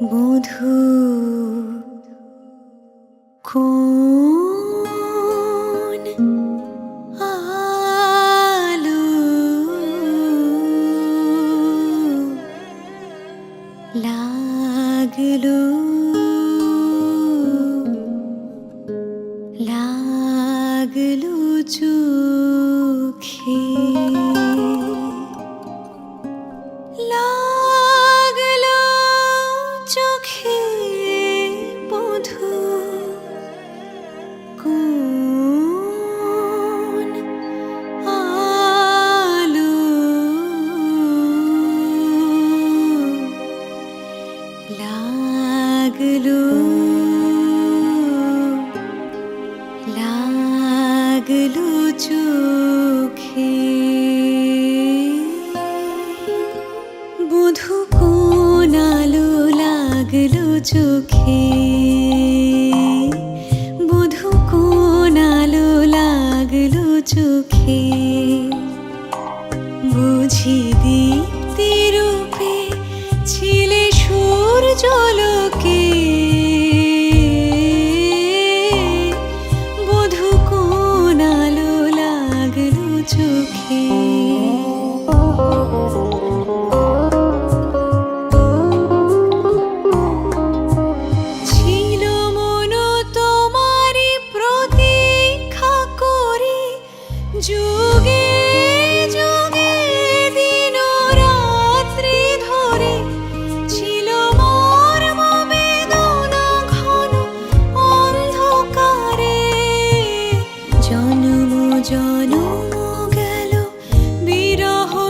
বধু কোন আলো? লাগল লাগল চোখে। লাগল লাগল চোখে বধু কোন আলো লাগল চোখে বধু কোন আলো লাগল চোখে বুঝি দীপ্তি সূর্যলোকে বধু কোন আলো লাগল চোখে?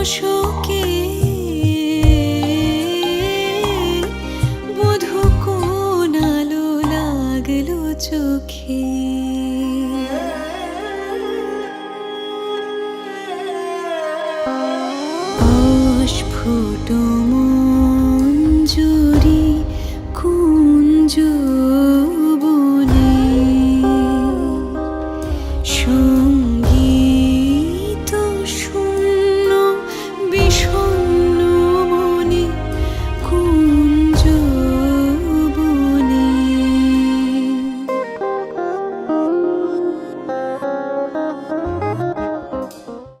শোকে বধু কোন লাগল চোখে। অস্ফুট